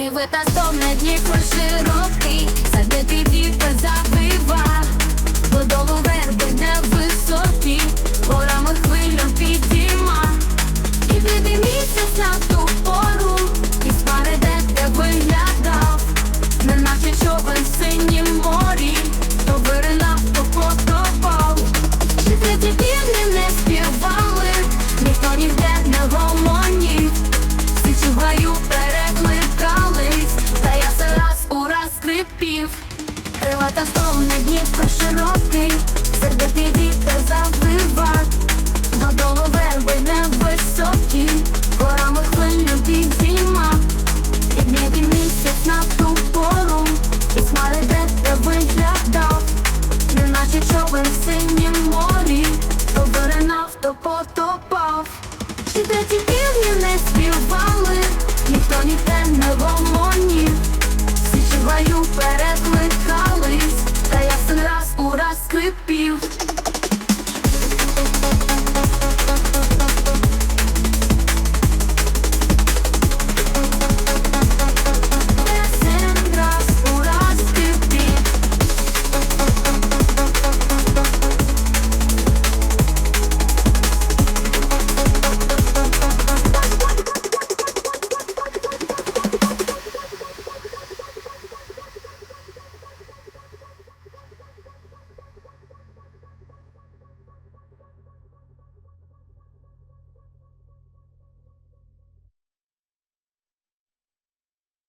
Ти витастом на Дніпро широкий, забитий вітер Та слов на Дніпро широкий, сердитий вітер завива, Додолу верби невисокі, горами хвилю підійма, і днів і місяць на ту пору, і смали де те виглядав, неначе човен в синім морі, то бере нафто потопав, чи треті півні не співав. abused